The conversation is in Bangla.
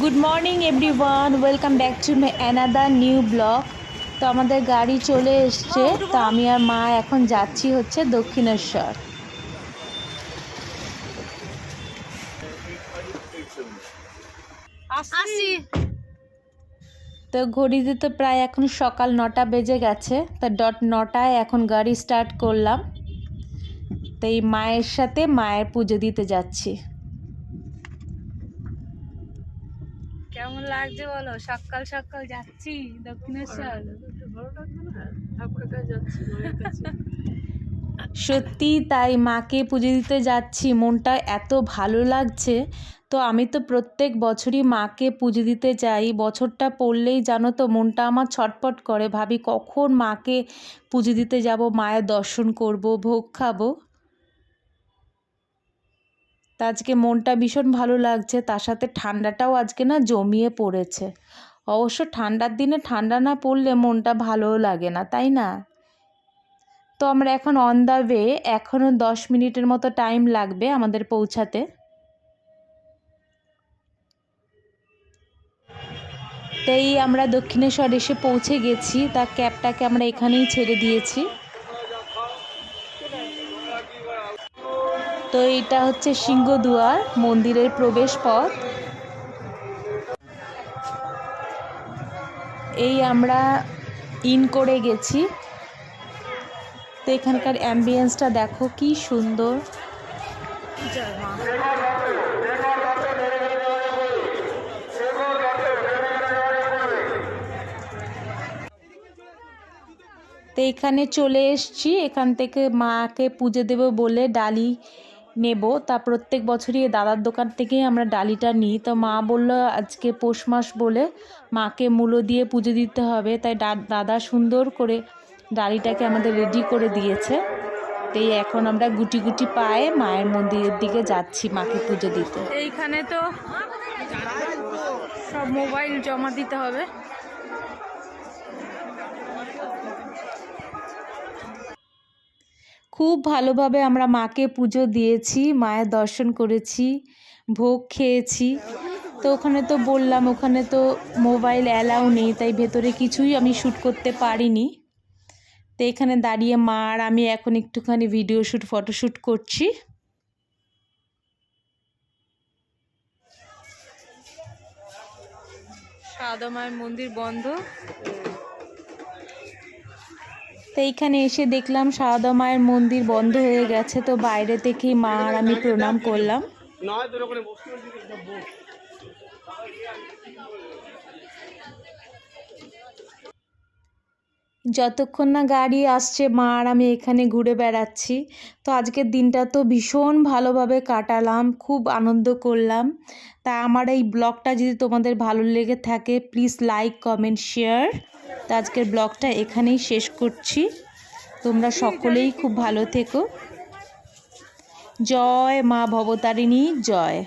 Good morning everyone welcome back to my another new blog তো আমাদের গাড়ি চলে এসছে। তো আমি আর মা এখন যাচ্ছি হচ্ছে দক্ষিণেশ্বর। তো ঘড়িতে তো প্রায় এখন সকাল নটা বেজে গেছে। তা ডট নটায় এখন গাড়ি স্টার্ট করলাম। তো এই মায়ের সাথে মায়ের পুজো দিতে যাচ্ছি। কেমন লাগছে বলো? সকাল সকাল যাচ্ছি, দক্ষিণেশ্বর। সত্যি তাই মাকে পুজো দিতে যাচ্ছি, মনটা এত ভালো লাগছে। তো আমি তো প্রত্যেক বছরই মাকে পুজো দিতে যাই, বছরটা পড়লেই জানো তো মনটা আমার ছটপট করে। ভাবি কখন মাকে পুজো দিতে যাব, মায়ের দর্শন করব, ভোগ খাব। তা আজকে মনটা ভীষণ ভালো লাগছে। তার সাথে ঠান্ডাটাও আজকে না জমিয়ে পড়েছে। অবশ্য ঠান্ডার দিনে ঠান্ডা না পড়লে মনটা ভালোও লাগে না, তাই না? তো আমরা এখন অন দ্য ওয়ে এখনও দশ মিনিটের মতো টাইম লাগবে আমাদের পৌঁছাতে। তাই আমরা দক্ষিণেশ্বর এসে পৌঁছে গেছি। তা ক্যাবটাকে আমরা এখানেই ছেড়ে দিয়েছি। তো এটা হচ্ছে সিংহদুয়ার মন্দিরের প্রবেশ পথ এই আমরা ইন করে গেছি। তো এখানকার অ্যাম্বিয়েন্সটা দেখো কি সুন্দর। তো এখানে চলে এসছি। এখান থেকে মাকে পুজো দেবো বলে ডালি নেব। তা প্রত্যেক বছরই দাদার দোকান থেকেই আমরা ডালিটা নিই। তো মা বলল, আজকে পৌষ মাস বলে মাকে মূলো দিয়ে পুজো দিতে হবে। তাই দাদা সুন্দর করে ডালিটাকে আমাদের রেডি করে দিয়েছে। তাই এখন আমরা গুটি গুটি পায়ে মায়ের মন্দিরের দিকে যাচ্ছি মাকে পুজো দিতে। এইখানে তো সব মোবাইল জমা দিতে হবে। খুব ভালোভাবে আমরা মাকে পুজো দিয়েছি, মায়ের দর্শন করেছি, ভোগ খেয়েছি। তো ওখানে তো বললাম, ওখানে তো মোবাইল অ্যালাউ নেই, তাই ভেতরে কিছুই আমি শ্যুট করতে পারিনি। তো এখানে দাঁড়িয়ে মা আর আমি এখন একটুখানি ভিডিও শ্যুট ফটোশ্যুট করছি। সাদা মায়ের মন্দির বন্ধ। তো এইখানে এসে দেখলাম সারদা মায়ের মন্দির বন্ধ হয়ে গেছে, তো বাইরে থেকেই মা আর আমি প্রণাম করলাম। যতক্ষণ না গাড়ি আসছে, মা আর আমি এখানে ঘুরে বেড়াচ্ছি। তো আজকের দিনটা তো ভীষণ ভালোভাবে কাটালাম, খুব আনন্দ করলাম। তা আমার এই ব্লগটা যদি তোমাদের ভালো লেগে থাকে প্লিজ লাইক কমেন্ট শেয়ার তো আজকের ব্লগটা এখানেই শেষ করছি। তোমরা সকলেই খুব ভালো থেকো। জয় মা ভবতারিণী, জয়।